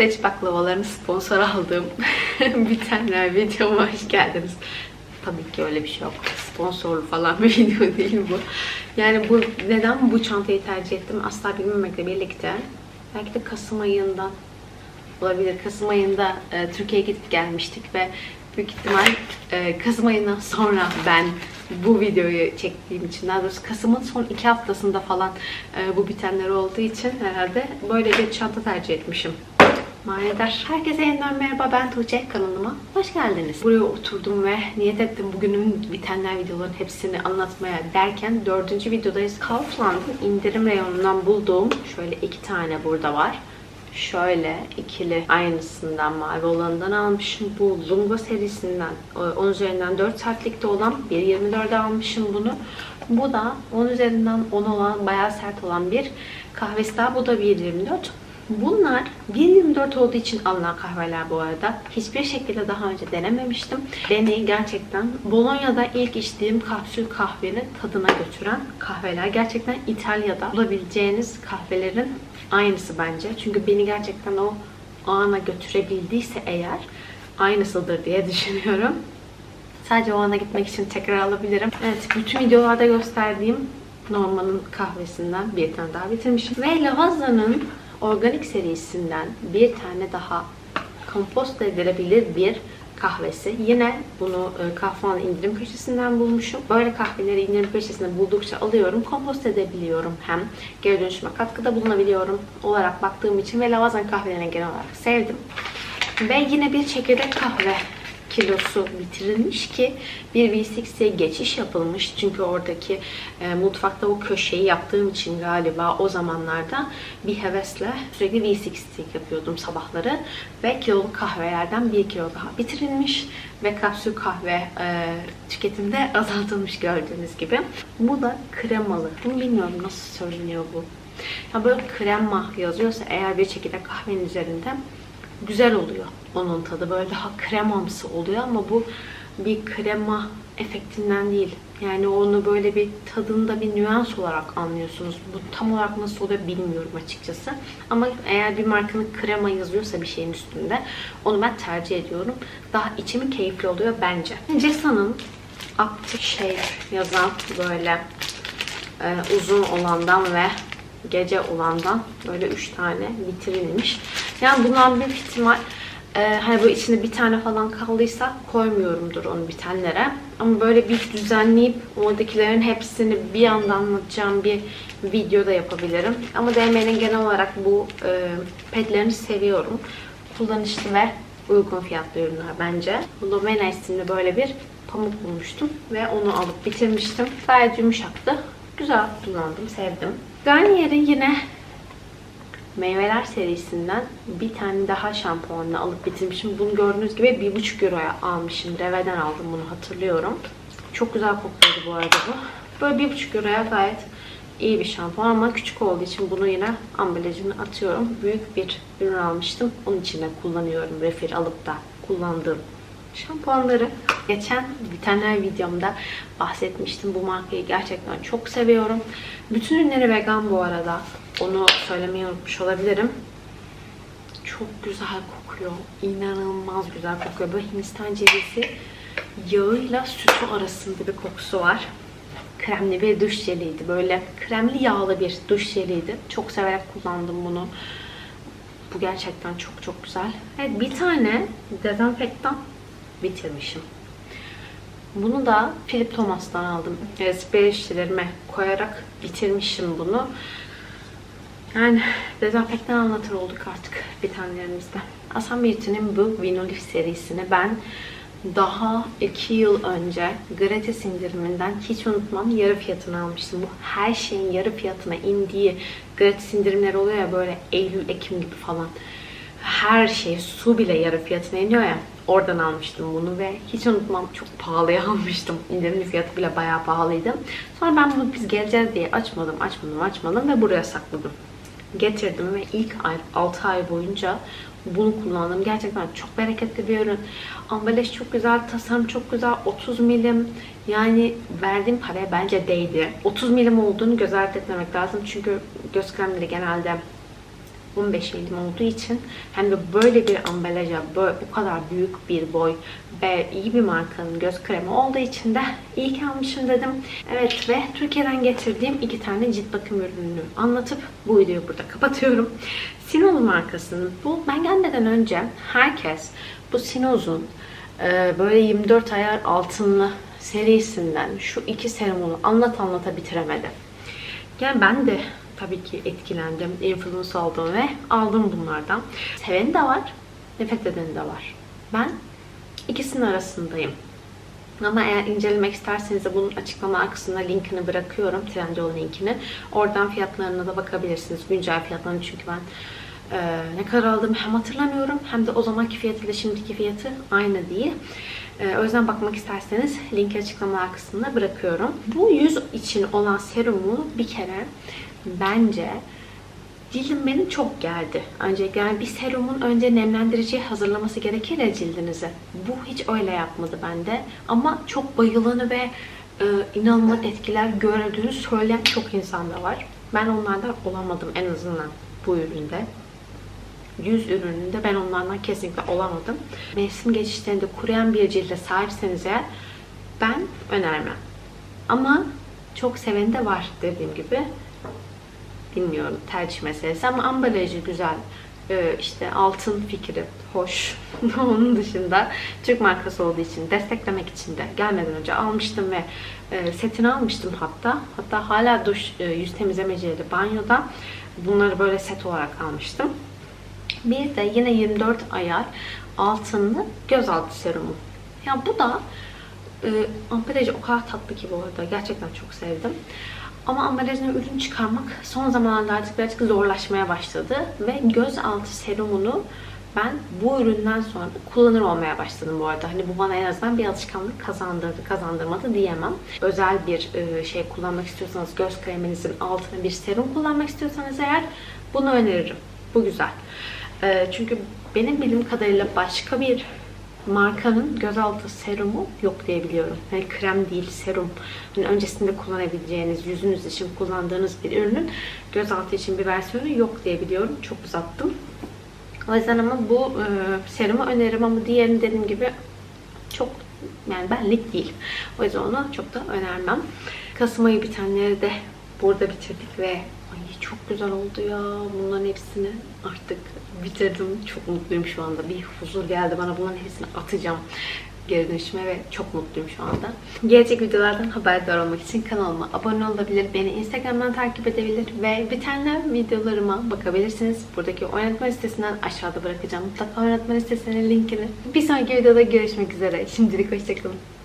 Teç baklavalarını sponsor aldığım bitenler videoma hoş geldiniz. Tabii ki öyle bir şey yok. Sponsorlu falan bir video değil bu. Yani bu neden bu çantayı tercih ettim asla bilmemekle birlikte. Belki de Kasım ayından olabilir. Kasım ayında e, Türkiye'ye gidip gelmiştik ve büyük ihtimal e, Kasım ayından sonra ben bu videoyu çektiğim için daha doğrusu Kasım'ın son iki haftasında falan e, bu bitenler olduğu için herhalde böyle bir çanta tercih etmişim. Manidar. Herkese yeniden merhaba ben Tuğçe kanalıma hoş geldiniz. Buraya oturdum ve niyet ettim bugünün bitenler videoların hepsini anlatmaya derken dördüncü videodayız. Kaufland'ın indirim reyonundan bulduğum şöyle iki tane burada var. Şöyle ikili aynısından mavi olanından almışım. Bu Lungo serisinden 10 üzerinden 4 sertlikte olan 1.24'e almışım bunu. Bu da 10 üzerinden 10 olan bayağı sert olan bir kahvesi daha. Bu da 1.24. Bunlar 1.24 olduğu için alınan kahveler bu arada. Hiçbir şekilde daha önce denememiştim. Beni gerçekten Bolonya'da ilk içtiğim kapsül kahvenin tadına götüren kahveler. Gerçekten İtalya'da bulabileceğiniz kahvelerin aynısı bence. Çünkü beni gerçekten o ana götürebildiyse eğer aynısıdır diye düşünüyorum. Sadece o ana gitmek için tekrar alabilirim. Evet, bütün videolarda gösterdiğim Norman'ın kahvesinden bir tane daha bitirmişim. Ve Lavaza'nın organik serisinden bir tane daha kompost edilebilir bir kahvesi. Yine bunu e, Kaufland indirim köşesinden bulmuşum. Böyle kahveleri indirim köşesinde buldukça alıyorum. Kompost edebiliyorum hem. Geri dönüşüme katkıda bulunabiliyorum olarak baktığım için ve Lavazan kahvelerini genel olarak sevdim. Ve yine bir çekirdek kahve kilosu bitirilmiş ki bir V60'ye geçiş yapılmış. Çünkü oradaki e, mutfakta o köşeyi yaptığım için galiba o zamanlarda bir hevesle sürekli V60 yapıyordum sabahları. Ve kiloluk kahvelerden bir kilo daha bitirilmiş. Ve kapsül kahve e, tüketimde azaltılmış gördüğünüz gibi. Bu da kremalı. Bunu bilmiyorum nasıl söyleniyor bu. Ya böyle krema yazıyorsa eğer bir çekirdek kahvenin üzerinde güzel oluyor onun tadı. Böyle daha kremamsı oluyor ama bu bir krema efektinden değil. Yani onu böyle bir tadında bir nüans olarak anlıyorsunuz. Bu tam olarak nasıl oluyor bilmiyorum açıkçası. Ama eğer bir markanın krema yazıyorsa bir şeyin üstünde onu ben tercih ediyorum. Daha içimi keyifli oluyor bence. Cesa'nın Active Shade yazan böyle e, uzun olandan ve gece olandan böyle 3 tane bitirilmiş. Yani bundan bir ihtimal e, hani böyle içinde bir tane falan kaldıysa koymuyorumdur onu bitenlere. Ama böyle bir düzenleyip oradakilerin hepsini bir anda anlatacağım bir video da yapabilirim. Ama DM'nin genel olarak bu e, petlerini seviyorum. Kullanışlı ve uygun fiyatlı ürünler bence. Lumena isimli böyle bir pamuk bulmuştum ve onu alıp bitirmiştim. Gayet yumuşaktı. Güzel kullandım, sevdim. Garnier'in yine meyveler serisinden bir tane daha şampuanını alıp bitirmişim. Bunu gördüğünüz gibi 1,5 euroya almışım. Reve'den aldım bunu hatırlıyorum. Çok güzel kokuyordu bu arada bu. Böyle 1,5 euroya gayet iyi bir şampuan ama küçük olduğu için bunu yine ambalajını atıyorum. Büyük bir ürün almıştım. Onun için de kullanıyorum. Refill alıp da kullandığım şampuanları. Geçen bitenler videomda bahsetmiştim. Bu markayı gerçekten çok seviyorum. Bütün ürünleri vegan bu arada. Onu söylemeyi unutmuş olabilirim. Çok güzel kokuyor. İnanılmaz güzel kokuyor. Böyle Hindistan cevizi yağıyla sütü arasında bir kokusu var. Kremli bir duş jeliydi. Böyle kremli yağlı bir duş jeliydi. Çok severek kullandım bunu. Bu gerçekten çok çok güzel. Evet bir tane dezenfektan bitirmişim. Bunu da Philip Thomas'tan aldım. E, koyarak bitirmişim bunu. Yani dezenfektan anlatır olduk artık bitenlerimizde. Asam Beauty'nin bu Vinolif serisini ben daha iki yıl önce gratis indiriminden hiç unutmam yarı fiyatına almıştım. Bu her şeyin yarı fiyatına indiği gratis indirimler oluyor ya böyle Eylül, Ekim gibi falan. Her şey su bile yarı fiyatına iniyor ya. Oradan almıştım bunu ve hiç unutmam çok pahalıya almıştım. İndirimli fiyatı bile bayağı pahalıydı. Sonra ben bunu biz geleceğiz diye açmadım, açmadım, açmadım ve buraya sakladım. Getirdim ve ilk ay, 6 ay boyunca bunu kullandım. Gerçekten çok bereketli bir ürün. Ambalaj çok güzel, tasarım çok güzel. 30 milim. Yani verdiğim paraya bence değdi. 30 milim olduğunu göz ardı etmemek lazım. Çünkü göz kremleri genelde 15 elim olduğu için hem de böyle bir ambalaja, böyle bu kadar büyük bir boy ve iyi bir markanın göz kremi olduğu için de iyi ki almışım dedim. Evet ve Türkiye'den getirdiğim iki tane cilt bakım ürününü anlatıp bu videoyu burada kapatıyorum. Sinol markasının bu ben gelmeden önce herkes bu Sinoz'un e, böyle 24 ayar altınlı serisinden şu iki serumunu anlat anlata bitiremedi. Yani ben de tabii ki etkilendim, influence oldum ve aldım bunlardan. Seveni de var, nefret edeni de var. Ben ikisinin arasındayım. Ama eğer incelemek isterseniz de bunun açıklama kısmına linkini bırakıyorum. Trendyol linkini. Oradan fiyatlarına da bakabilirsiniz. Güncel fiyatlarını çünkü ben e, ne kadar aldığımı hem hatırlamıyorum hem de o zamanki fiyatıyla şimdiki fiyatı aynı değil. E, o yüzden bakmak isterseniz linki açıklama kısmına bırakıyorum. Bu yüz için olan serumu bir kere bence Cildim benim çok geldi. Öncelikle yani bir serumun önce nemlendiriciye hazırlaması gerekir ya cildinizi. Bu hiç öyle yapmadı bende. Ama çok bayılanı ve e, inanılmaz etkiler gördüğünü söyleyen çok insan da var. Ben onlardan olamadım en azından bu üründe. Yüz ürününde ben onlardan kesinlikle olamadım. Mevsim geçişlerinde kuruyan bir cilde sahipseniz eğer ben önermem. Ama çok seveni de var dediğim gibi bilmiyorum tercih meselesi ama ambalajı güzel. Ee, işte altın fikri hoş. Onun dışında Türk markası olduğu için desteklemek için de gelmeden önce almıştım ve e, setini almıştım hatta. Hatta hala duş e, yüz temizleme jeli banyoda. Bunları böyle set olarak almıştım. Bir de yine 24 ayar altınlı gözaltı serumu. Ya bu da e, ambalajı o kadar tatlı ki bu arada. Gerçekten çok sevdim. Ama ambalajına ürün çıkarmak son zamanlarda artık birazcık zorlaşmaya başladı. Ve gözaltı serumunu ben bu üründen sonra kullanır olmaya başladım bu arada. Hani bu bana en azından bir alışkanlık kazandırdı, kazandırmadı diyemem. Özel bir e, şey kullanmak istiyorsanız, göz kreminizin altına bir serum kullanmak istiyorsanız eğer bunu öneririm. Bu güzel. E, çünkü benim bildiğim kadarıyla başka bir markanın gözaltı serumu yok diye biliyorum. Yani krem değil, serum. Hani öncesinde kullanabileceğiniz, yüzünüz için kullandığınız bir ürünün gözaltı için bir versiyonu yok diye biliyorum. Çok uzattım. O yüzden ama bu e, serumu öneririm ama diğerini dediğim gibi çok yani benlik değil. O yüzden onu çok da önermem. Kasım ayı bitenleri de burada bitirdik ve ay çok güzel oldu ya. Bunların hepsini artık bitirdim. Çok mutluyum şu anda. Bir huzur geldi bana. Bunların hepsini atacağım geri dönüşüme ve çok mutluyum şu anda. Gelecek videolardan haberdar olmak için kanalıma abone olabilir, beni Instagram'dan takip edebilir ve bitenler videolarıma bakabilirsiniz. Buradaki oynatma listesinden aşağıda bırakacağım. Mutlaka oynatma listesinin linkini. Bir sonraki videoda görüşmek üzere. Şimdilik hoşçakalın.